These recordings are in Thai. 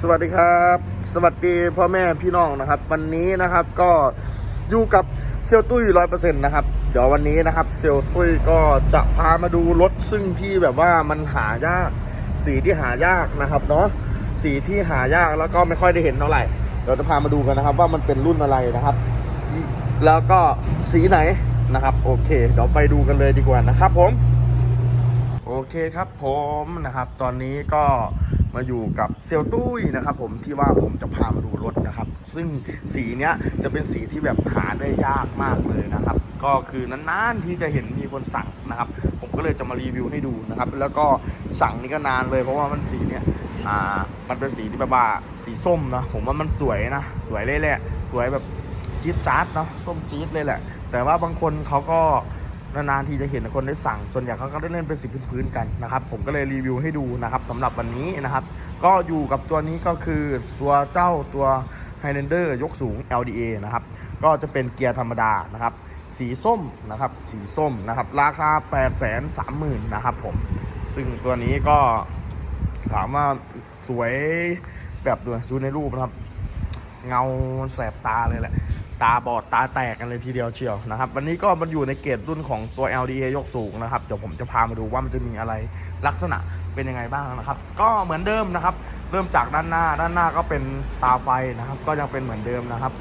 สวัสดีครับ สวัสดีพ่อแม่พี่น้องนะครับ วันนี้นะครับก็อยู่กับเซลตุ้ยร้อยเปอร์เซ็นต์นะครับ เดี๋ยววันนี้นะครับ เซลตุ้ยก็จะพามาดูรถซึ่งที่แบบว่ามันหายาก สีที่หายากนะครับเนาะสีที่หายากแล้วก็ไม่ค่อยได้เห็นเท่าไหร่เดี๋ยวจะพามาดูกันนะครับ ว่ามันเป็นรุ่นอะไรนะครับ แล้วก็สีไหนนะครับ โอเค เดี๋ยวไปดูกันเลยดีกว่านะครับ ผม โอเคครับผมนะครับ ตอนนี้ก็ มาอยู่กับเซลตุ้ยนะครับผมที่ว่าผมจะพามาดูรถนะครับ ซึ่งสีเนี้ยจะเป็นสีที่แบบหาได้ยากมากเลยนะครับ ก็คือนานๆที่จะเห็นมีคนสั่งนะครับ ผมก็เลยจะมารีวิวให้ดูนะครับ แล้วก็สั่งนี่ก็นานเลยเพราะว่ามันสีเนี้ยอ่ามันเป็นสีที่แบบว่าสีส้มนะผมว่ามันสวยนะ สวยเลยแหละ สวยแบบจี๊ดจ๊าดเนาะส้มจี๊ดเลยแหละ แต่ว่าบางคนเขาก็ นานๆทีจะเห็นคนได้สั่ง ส่วนใหญ่เขาก็ได้เล่นเป็นสีพื้นๆกันนะครับ ผมก็เลยรีวิวให้ดูนะครับสำหรับวันนี้นะครับ ก็อยู่กับตัวนี้ก็คือตัวเจ้าตัว Highlander ยกสูง LDA นะครับ ก็จะเป็นเกียร์ธรรมดานะครับ สีส้มนะครับ สีส้มนะครับ ราคา 8 3 0 0 0 0นะครับผม ซึ่งตัวนี้ก็ถามว่าสวยแบบดูดูในรูปนะครับ เงาแสบตาเลยแหละ ตาบอดตาแตกกันเลยทีเดียวเชียวนะครับ วันนี้ก็มันอยู่ในเกรดรุ่นของตัว LDA ยกสูงนะครับ เดี๋ยวผมจะพามาดูว่ามันจะมีอะไรลักษณะเป็นยังไงบ้างนะครับ ก็เหมือนเดิมนะครับ เริ่มจากด้านหน้า ด้านหน้าก็เป็นตาไฟนะครับ ก็ยังเป็นเหมือนเดิมนะครับ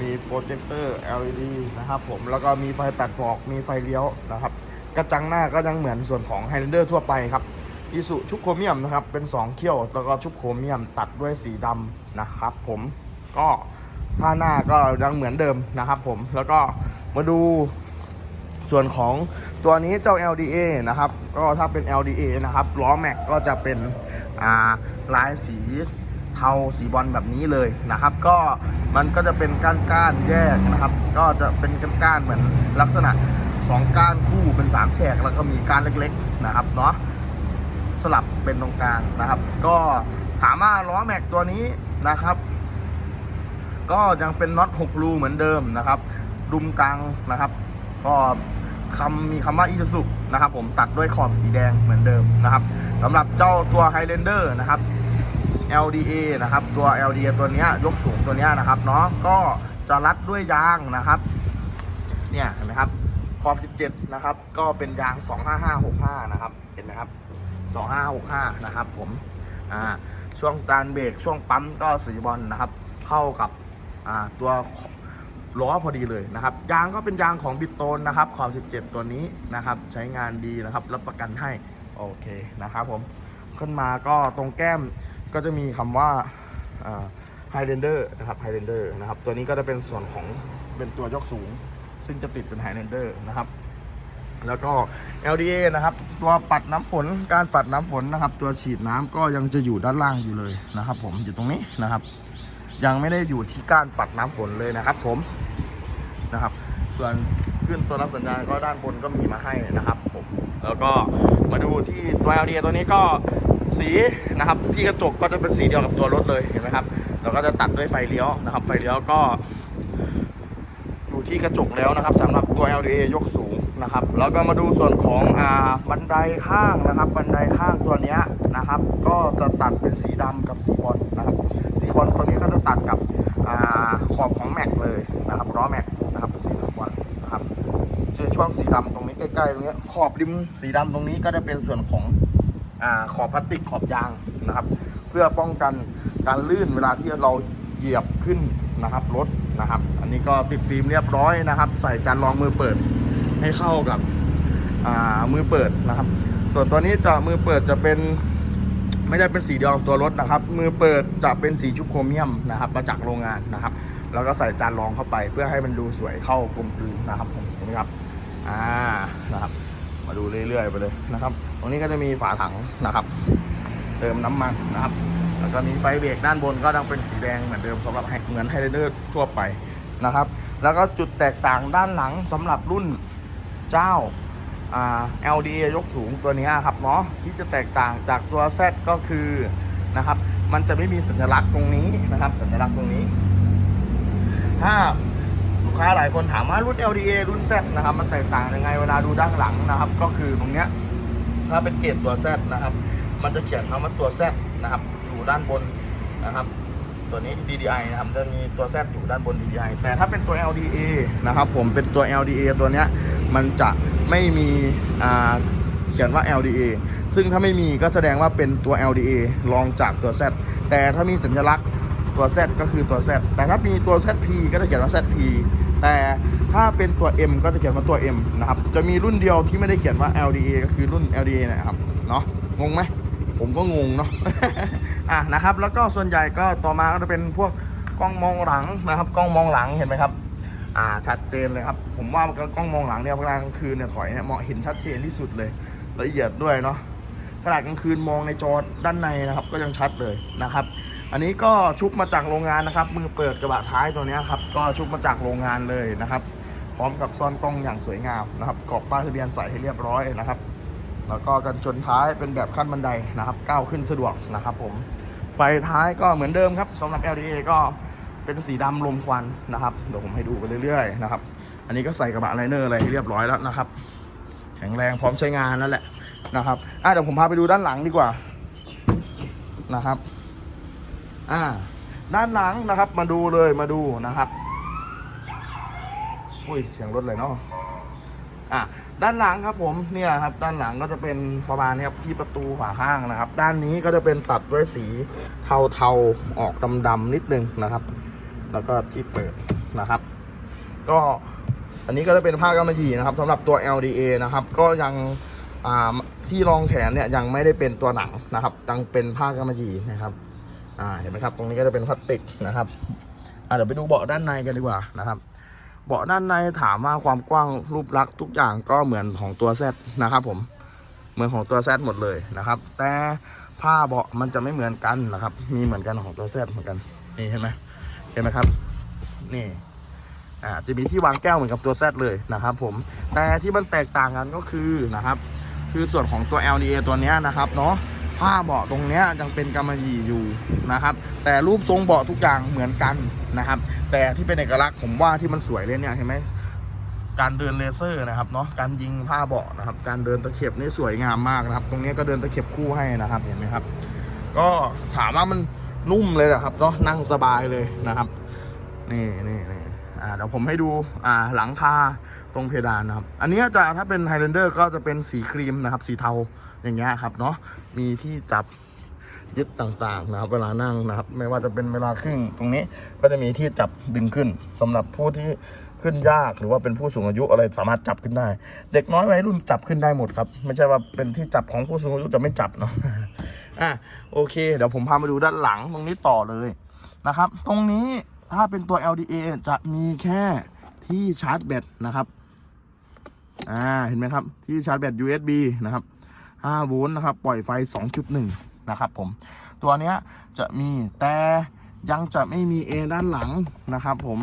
มีโปรเจคเตอร์ LED นะครับผม แล้วก็มีไฟตัดหมอก มีไฟเลี้ยวนะครับ กระจังหน้าก็ยังเหมือนส่วนของ Highlander ทั่วไปครับอิสุชุบโครเมียมนะครับ เป็น 2 เขี้ยว แล้วก็ชุบโครเมียมตัดด้วยสีดำนะครับผม ก็ ผ้าหน้าก็ยังเหมือนเดิมนะครับผมแล้วก็มาดูส่วนของตัวนี้เจ้า LDA นะครับ ก็ถ้าเป็น LDA นะครับล้อแม็กก็จะเป็นลายสีเทาสีบอลแบบนี้เลยนะครับ ก็มันก็จะเป็นก้านก้านแยกนะครับ ก็จะเป็นก้านก้านเหมือนลักษณะสองก้านคู่เป็นสามแฉกแล้วก็มีก้านเล็กๆนะครับเนาะสลับเป็นตรงกลางนะครับ ก็ถามว่าล้อแม็กตัวนี้นะครับ ก็ยังเป็นน็อต6รูเหมือนเดิมนะครับ ดุมกลางนะครับ ก็คำมีคำว่าอิ u สุนะครับ ผมตัดด้วยขอบสีแดงเหมือนเดิมนะครับสำหรับเจ้าตัว Highlander นะครับ LDA นะครับตัว LDA ตัวนี้ยกสูงตัวนี้นะครับเนาะก็จะรัดด้วยยางนะครับ เนี่ยเห็นไหมครับขอบ 17 นะครับ ก็เป็นยาง 25565 นะครับ เห็นไหมครับ 2565 นะครับผม อ่า ช่วงจานเบรก ช่วงปั๊มก็สีบอลนะครับ เข้ากับ ตัวล้อพอดีเลยนะครับยางก็เป็นยางของบิตโตนนะครับขอบ17 ตัวนี้นะครับ ใช้งานดีนะครับรับประกันให้โอเคนะครับผมขึ้นมาก็ตรงแก้มก็จะมีคำว่าอ่า Highlander นะครับ Highlander นะครับตัวนี้ก็จะเป็นส่วนของเป็นตัวยกสูง ซึ่งจะติดเป็น Highlander นะครับ แล้วก็ LDA นะครับ ตัวปัดน้ำฝนการปัดน้ำฝนนะครับ ตัวฉีดน้ำก็ยังจะอยู่ด้านล่างอยู่เลยนะครับ ผมอยู่ตรงนี้นะครับ ยังไม่ได้อยู่ที่ก้ารปัดน้ำฝนเลยนะครับ ผมนะครับ ส่วนขึ้นตัวรับสัญญาณก็ด้านบนก็มีมาให้นะครับ ผม แล้วก็มาดูที่ตัว LDA ตัวนี้ก็สีนะครับ ที่กระจกก็จะเป็นสีเดียวกับตัวรถเลยเห็นไหมครับแล้วก็จะตัดด้วยไฟเลี้ยวนะครับ ไฟเลี้ยวก็อยู่ที่กระจกแล้วนะครับสำหรับตัว LDA ยกสูงนะครับแล้วก็มาดูส่วนของอ่าบันไดข้างนะครับ บันไดข้างตัวนี้นะครับ ก็จะตัดเป็นสีดำกับสีบอลนะครับ บอลตัวนี้ก็จะตัดกับอขอบของแม็กเลยนะครับล้อแม็กนะครับเป็นสีบอลนะครับช่วงสีดำตรงนี้ใกล้ๆตรงนี้ขอบริมสีดำตรงนี้ก็จะเป็นส่วนของอขอบพลาสติกขอบยางนะครับ เพื่อป้องกันการลื่นเวลาที่เราเหยียบขึ้นนะครับรถนะครับ อันนี้ก็ติดฟิล์มเรียบร้อยนะครับ ใส่จานรองมือเปิดให้เข้ากับมือเปิดนะครับ ส่วนตัวนี้จะมือเปิดจะเป็น ไม่ได้เป็นสีเดียวกับตัวรถนะครับ มือเปิดจะเป็นสีชุบโครเมียมนะครับมาจากโรงงานนะครับ แล้วก็ใส่จานรองเข้าไป เพื่อให้มันดูสวยเข้ากลมกลืนนะครับผมเห็นไหมครับอ่านะครับ มาดูเรื่อยๆไปเลยนะครับ ตรงนี้ก็จะมีฝาถังนะครับ เติมน้ำมันนะครับแล้วก็มีไฟเบรกด้านบนก็ยังเป็นสีแดงเหมือนเดิมสำหรับเหมือนไฮเดอร์ทั่วไปนะครับ แล้วก็จุดแตกต่างด้านหลังสำหรับรุ่นเจ้า LDA ยกสูงตัวนี้ครับเนาะที่จะแตกต่างจากตัว Z ก็คือนะครับ มันจะไม่มีสัญลักษณ์ตรงนี้นะครับ สัญลักษณ์ตรงนี้ ถ้าลูกค้าหลายคนถามว่ารุ่น LDA รุ่น Z นะครับ มันแตกต่างยังไงเวลาดูด้านหลังนะครับ ก็คือตรงเนี้ยถ้าเป็นเกรดตัว Z นะครับ มันจะเขียนคำว่าตัว Z นะครับ อยู่ด้านบนนะครับ ตัวนี้ DDI นะครับจะมีตัว Z อยู่ด้านบน DDI แต่ถ้าเป็นตัว LDA นะครับ ผมเป็นตัว LDA ตัวเนี้ยมันจะ ไม่มีเขียนว่า LDA ซึ่งถ้าไม่มีก็แสดงว่าเป็นตัว LDA รองจากตัว Z แต่ถ้ามีสัญลักษณ์ตัว Z ก็คือตัว Z แต่ถ้ามีตัว ZP ก็จะเขียนว่า ZP แต่ถ้าเป็นตัว M ก็จะเขียนว่าตัว M นะครับ จะมีรุ่นเดียวที่ไม่ได้เขียนว่า LDA ก็คือรุ่น LDA นะครับ เนาะงงไหม ผมก็งงเนาะ อะนะครับ แล้วก็ส่วนใหญ่ก็ต่อมาก็จะเป็นพวกกล้องมองหลังนะครับ กล้องมองหลังเห็นไหมครับ อ่าชัดเจนเลยครับ ผมว่ากล้องมองหลังเนี่ยเวลากลางคืนเนี่ยถอยเนี่ยเหมองเห็นชัดเจนที่สุดเลย ละเอียดด้วยเนาะขนาดกลางคืนมองในจอด้านในนะครับ ก็ยังชัดเลยนะครับ อันนี้ก็ชุบมาจากโรงงานนะครับ มือเปิดกระบะท้ายตัวนี้ครับ ก็ชุบมาจากโรงงานเลยนะครับ พร้อมกับซ่อนกล้องอย่างสวยงามนะครับกรอบป้ายทะเบียนใส่ให้เรียบร้อยนะครับ แล้วก็กันชนท้ายเป็นแบบขั้นบันไดนะครับ ก้าวขึ้นสะดวกนะครับ ผม ไฟท้ายก็เหมือนเดิมครับสำหรับ LDA ก็ เป็นสีดำลมควันนะครับเดี๋ยวผมให้ดูไปเรื่อยๆนะครับ อันนี้ก็ใส่กระบะไลเนอร์อะไรให้เรียบร้อยแล้วนะครับ แข็งแรงพร้อมใช้งานแล้วแหละนะครับอะเดี๋ยวผมพาไปดูด้านหลังดีกว่านะครับอ่าด้านหลังนะครับมาดูเลยมาดูนะครับอุ้ยเสียงรถเลยเนาะอะด้านหลังครับผมเนี่ยครับด้านหลังก็จะเป็นประมาณนี้ครับที่ประตูฝาข้างนะครับ ด้านนี้ก็จะเป็นตัดด้วยสีเทาๆออกดำๆนิดนึงนะครับ แล้วก็ที่เปิดนะครับ ก็อันนี้ก็จะเป็นผ้ากำมะหยี่นะครับสำหรับตัว LDA นะครับก็ยังที่รองแขนเนี่ยยังไม่ได้เป็นตัวหนังนะครับยังเป็นผ้ากำมะหยี่นะครับเห็นไหมครับตรงนี้ก็จะเป็นพลาสติกนะครับเดี๋ยวไปดูเบาะด้านในกันดีกว่านะครับ เบาะด้านในถามว่าความกว้างรูปลักษณ์ทุกอย่างก็เหมือนของตัว Z นะครับผมเหมือนของตัว Z หมดเลยนะครับ แต่ผ้าเบาะมันจะไม่เหมือนกันนะครับ มีเหมือนกันของตัว Z เหมือนกันนี่เห็นไหม เห็นไหมครับ นี่อ่าจะมีที่วางแก้วเหมือนกับตัว Z เลยนะครับผมแต่ที่มันแตกต่างกันก็คือนะครับ คือส่วนของตัว LDA ตัวนี้นะครับเนาะผ้าเบาะตรงเนี้ยยังเป็นกำมะหยี่อยู่นะครับ แต่รูปทรงเบาะทุกอย่างเหมือนกันนะครับ แต่ที่เป็นเอกลักษณ์ผมว่าที่มันสวยเลยเนี่ยเห็นไหมการเดินเลเซอร์นะครับเนาะการยิงผ้าเบาะนะครับ การเดินตะเข็บนี่สวยงามมากนะครับ ตรงนี้ก็เดินตะเข็บคู่ให้นะครับเห็นไหมครับ ก็ถามว่ามัน นุ่มเลยนะครับเนาะนั่งสบายเลยนะครับ นี่นี่นี่อ่าเดี๋ยวผมให้ดูอ่าหลังคาตรงเพดานนะครับ อันนี้จะถ้าเป็นไฮ l ลนเดอร์ก็จะเป็นสีครีมนะครับ สีเทาอย่างเงี้ยครับเนาะมีที่จับยึดต่างๆนะครับ เวลานั่งนะครับ ไม่ว่าจะเป็นเวลาขึ้นตรงนี้ก็จะมีที่จับดึงขึ้นสำหรับผู้ที่ขึ้นยากหรือว่าเป็นผู้สูงอายุอะไรสามารถจับขึ้นได้ เด็กน้อยวัยรุ่นจับขึ้นได้หมดครับ ไม่ใช่ว่าเป็นที่จับของผู้สูงอายุจะไม่จับเนาะ อะโอเค เดี๋ยวผมพามาดูด้านหลังตรงนี้ต่อเลยนะครับ ตรงนี้ถ้าเป็นตัว LDA จะมีแค่ที่ชาร์จแบตนะครับ อ่า เห็นไหมครับ ที่ชาร์จแบต USB นะครับ5โวลต์นะครับ ปล่อยไฟ 2.1 นะครับผม ตัวเนี้ยจะมีแต่ยังจะไม่มีแอร์ด้านหลังนะครับผม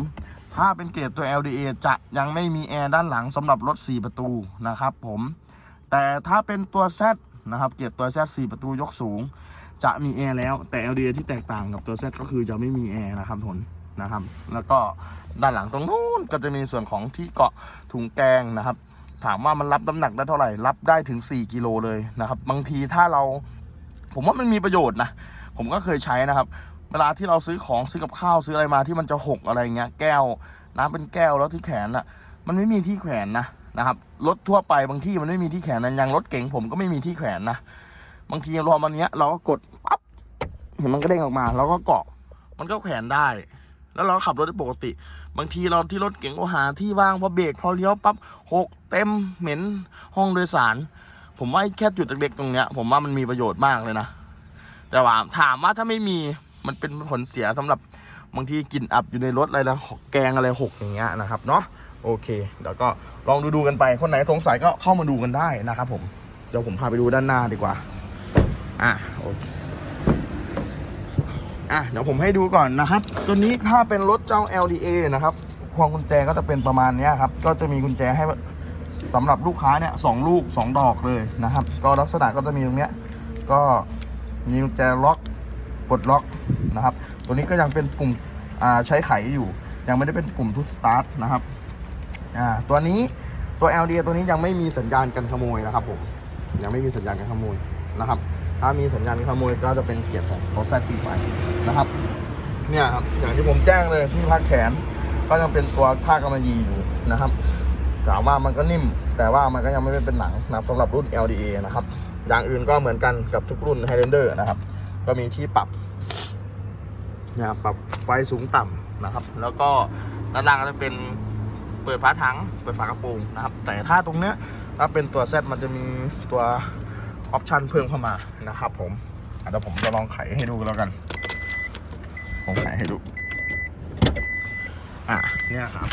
ถ้าเป็นเกรดตัว LDA จะยังไม่มีแอร์ด้านหลังสำหรับรถ 4 ประตูนะครับผม แต่ถ้าเป็นตัว Z นะครับเกียรดตัว Z 4ประตูยกสูง จะมีแอร์แล้วแต่ LDA ที่แตกต่างกับตัว Z ก็คือจะไม่มีแอร์นะครับทนนะครับ แล้วก็ด้านหลังตรงนู้นก็จะมีส่วนของที่เกาะถุงแกงนะครับ ถามว่ามันรับน้ำหนักได้เท่าไหร่ รับได้ถึง 4 กิโลเลยนะครับ บางทีถ้าเรา ผมว่ามันมีประโยชน์นะ ผมก็เคยใช้นะครับ เวลาที่เราซื้อของซื้อกับข้าวซื้ออะไรมาที่มันจะหกอะไรเงี้ย แก้วน้ำเป็นแก้วแล้วที่แขนอะ มันไม่มีที่แขวนนะ นะครับรถทั่วไปบางที่มันไม่มีที่แขวนนะอย่างรถเก๋งผมก็ไม่มีที่แขวนนะบางทีรอมันเนี้ย เราก็กดปั๊บเห็นมันก็เด้งออกมาเราก็เกาะ มันก็แขวนได้ แล้วเราก็ขับรถได้ปกติ บางทีเราที่รถเก๋งก็หาที่ว่างพอเบรกพอเลี้ยวปั๊บหกเต็มเหม็นห้องโดยสาร ผมว่าแค่จุดเล็กๆตรงเนี้ย ผมว่ามันมีประโยชน์มากเลยนะแต่ว่าถามว่าถ้าไม่มีมันเป็นผลเสียสำหรับ บางทีกลิ่นอับอยู่ในรถอะไรนะแกงอะไรหกอย่างเงี้ยนะครับเนาะ โอเค เดี๋ยวก็ลองดูดูกันไป คนไหนสงสัยก็เข้ามาดูกันได้นะครับผม เดี๋ยวผมพาไปดูด้านหน้าดีกว่า อะโอเคอะเดี๋ยวผมให้ดูก่อนนะครับ ตัวนี้ถ้าเป็นรถเจ้า LDA นะครับพวงกุญแจก็จะเป็นประมาณนี้ครับ ก็จะมีกุญแจให้สำหรับลูกค้าเนี่ยสองลูกสองดอกเลยนะครับ ก็ลักษณะก็จะมีตรงเนี้ย ก็มีกุญแจล็อกปลดล็อกนะครับ ตัวนี้ก็ยังเป็นปุ่มใช้ไขอยู่ ยังไม่ได้เป็นปุ่มทุสตาร์ทนะครับ อ่าตัวนี้ตัว LDA ตัวนี้ยังไม่มีสัญญาณการขโมยนะครับผมยังไม่มีสัญญาณการขโมยนะครับ ถ้ามีสัญญาณขโมยก็จะเป็นเกียรติของรถแซดปีไปนะครับ เนี่ยครับอย่างที่ผมแจ้งเลยที่พักแขนก็ยังเป็นตัวท่ากำมะหยี่อยู่นะครับถามว่ามันก็นิ่ม แต่ว่ามันก็ยังไม่เป็นหนังนะสำหรับรุ่น LDA นะครับอย่างอื่นก็เหมือนกันกับทุกรุ่น Highlander นะครับ ก็มีที่ปรับนะครับปรับไฟสูงต่ำนะครับ แล้วก็ด้านล่างก็จะเป็น เปิดฝาถัง เปิดฝากระโปรงนะครับ แต่ถ้าตรงเนี้ยถ้าเป็นตัว Z มันจะมีตัวออปชันเพิ่มเข้ามานะครับผมเดี๋ยวผมจะลองไขให้ดูแล้วกัน ผมไขให้ดู อะเนี่ยครับ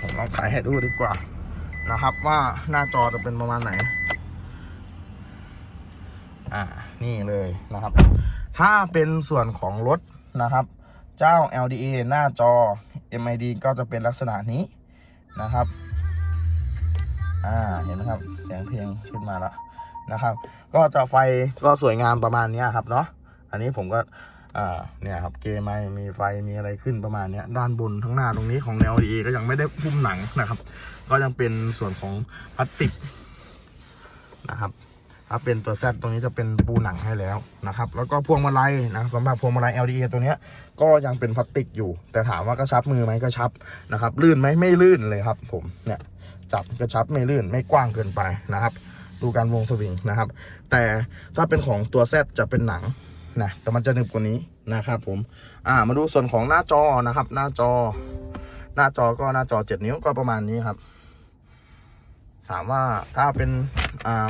ผมลองไขให้ดูดีกว่านะครับ ว่าหน้าจอจะเป็นประมาณไหน อ่านี่เลยนะครับ ถ้าเป็นส่วนของรถนะครับ เจ้า LDA หน้าจอ MID ก็จะเป็นลักษณะนี้นะครับ อ่า เห็นไหมครับ เสียงเพลงขึ้นมาแล้วนะครับ ก็จะไฟก็สวยงามประมาณนี้ครับเนาะ อันนี้ผมก็อ่าเนี่ยครับเกมไมมีไฟมีอะไรขึ้นประมาณนี้ด้านบนทั้งหน้าตรงนี้ของแนว LDA ก็ยังไม่ได้หุ้มหนังนะครับ ก็ยังเป็นส่วนของพลาสติกนะครับ ถ้าเป็นตัวแซตรงนี้จะเป็นปูหนังให้แล้วนะครับแล้วก็พวงมาลัยนะสำหรับพวงมาลัย LDA ตัวเนี้ยก็ยังเป็นพลาสติกอยู่ แต่ถามว่ากระชับมือไหมกระชับนะครับลื่นไหมไม่ลื่นเลยครับผมเนี่ยจับกระชับไม่ลื่นไม่กว้างเกินไปนะครับ ดูการวงสวิงนะครับ แต่ถ้าเป็นของตัวแซจะเป็นหนังนะแต่มันจะหนึบกว่านี้นะครับผมอ่ามาดูส่วนของหน้าจอนะครับ หน้าจอ หน้าจอก็หน้าจอ 7 นิ้วก็ประมาณนี้ครับ ถามว่าถ้าเป็นอ่า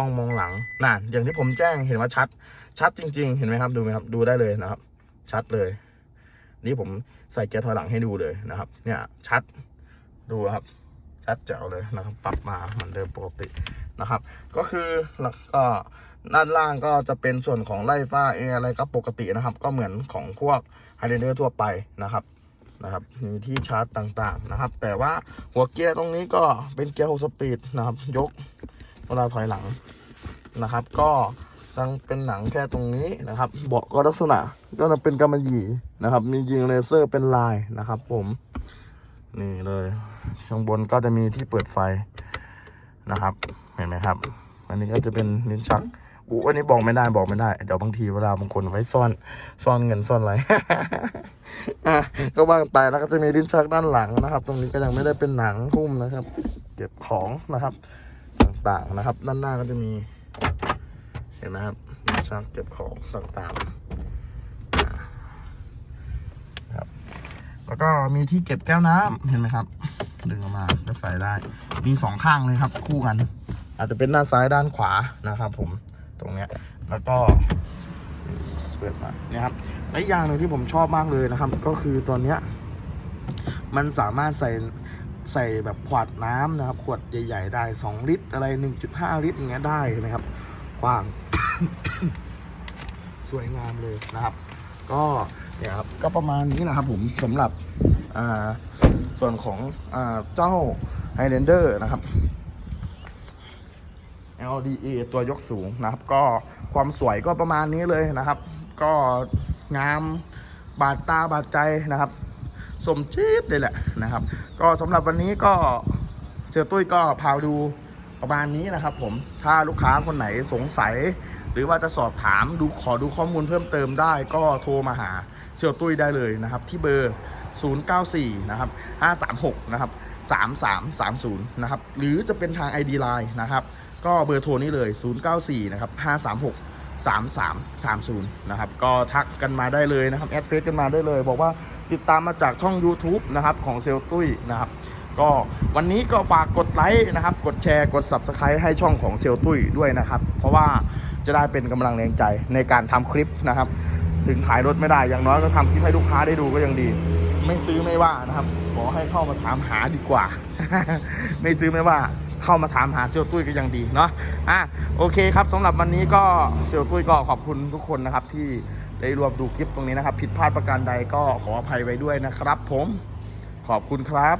ล้องมองหลังน่ะอย่างที่ผมแจ้งเห็นว่าชัด ชัดจริง ๆ เห็นไหมครับดูไหมครับดูได้เลยนะครับ ชัดเลย นี่ผมใส่เกียร์ถอยหลังให้ดูเลยนะครับ เนี่ยชัดดูครับ ชัดแจ๋วเลยนะครับ ปรับมาเหมือนเดิมปกตินะครับ ก็คือแล้วก็ด้านล่างก็จะเป็นส่วนของไล่ฟ้าเออะไรก็ปกตินะครับ ก็เหมือนของพวกไฮเดอร์ทั่วไปนะครับนะครับมีที่ชาร์จต่างๆนะครับ แต่ว่าหัวเกียร์ตรงนี้ก็เป็นเกียร์6สปีดนะครับ ยก เวลาถอยหลังนะครับ ก็ยังเป็นหนังแค่ตรงนี้นะครับ เบาะก็ลักษณะก็จะเป็นกำมะหยี่นะครับ มียิงเลเซอร์เป็นลายนะครับ ผม นี่เลยข้างบนก็จะมีที่เปิดไฟนะครับ เห็นไหมครับ อันนี้ก็จะเป็นลิ้นชักอู้อันนี้บอกไม่ได้บอกไม่ได้ เดี๋ยวบางทีเวลาบางคนไว้ซ่อนซ่อนเงินซ่อนอะไรก็ว่างไปแล้วก็จะมีลิ้นชักด้านหลังนะครับ ตรงนี้ก็ยังไม่ได้เป็นหนังหุ้มนะครับ เก็บของนะครับ ต่างๆนะครับ ด้านหน้าก็จะมี เห็นไหมครับลิ้นชักเก็บของต่างๆครับ แล้วก็มีที่เก็บแก้วน้ำเห็นไหมครับ ดึงออกมาก็ใส่ได้ มีสองข้างเลยครับ คู่กัน อาจจะเป็นด้านซ้ายด้านขวานะครับผมตรงเนี้ย แล้วก็เปิดฝาเนี่ยครับและอีกอย่างหนึ่งที่ผมชอบมากเลยนะครับ ก็คือตัวเนี้ยมันสามารถใส่ ใส่แบบขวดน้ำนะครับ ขวดใหญ่ ๆ ได้ 2 ลิตร อะไร 1.5 ลิตรอย่างเงี้ยได้นะครับกว้าง สวยงามเลยนะครับ ก็เนี่ยครับก็ประมาณนี้นะครับผมสำหรับอ่าส่วนของอ่าเจ้า Highlander นะครับ LDA ตัวยกสูงนะครับ ก็ความสวยก็ประมาณนี้เลยนะครับ ก็งามบาดตาบาดใจนะครับ สมจี๊ดเลยแหละนะครับ ก็สำหรับวันนี้ก็เสือตุ้ยก็พาดูประมาณนี้นะครับ ผมถ้าลูกค้าคนไหนสงสัย หรือว่าจะสอบถามดูขอดูข้อมูลเพิ่มเติมได้ ก็โทรมาหาเซียตุ้ยได้เลยนะครับ ที่เบอร์ 094 นะครับ 536 นะครับ 3330 นะครับ หรือจะเป็นทาง ID Line นะครับ ก็เบอร์โทรนี้เลย 094 นะครับ 536 3330 นะครับ ก็ทักกันมาได้เลยนะครับ แอดเฟซกันมาได้เลย บอกว่า ติดตามมาจากช่อง YouTube นะครับของเซลตุ้ยนะครับก็วันนี้ก็ฝากกดไลค์นะครับ กดแชร์กด Subscribe ให้ช่องของเซลตุ้ยด้วยนะครับ เพราะว่าจะได้เป็นกำลังแรงใจในการทำคลิปนะครับ ถึงขายรถไม่ได้อย่างน้อยก็ทำคลิปให้ลูกค้าได้ดูก็ยังดี ไม่ซื้อไม่ว่านะครับ ขอให้เข้ามาถามหาดีกว่า ไม่ซื้อไม่ว่าเข้ามาถามหาเซียวตุ้ยก็ยังดีเนาะอะโอเคครับสำหรับวันนี้ก็เซียวตุ้ยก็ขอบคุณทุกคนนะครับที่ ได้รวมดูคลิปตรงนี้นะครับ ผิดพลาดประการใดก็ขออภัยไว้ด้วยนะครับ ผมขอบคุณครับ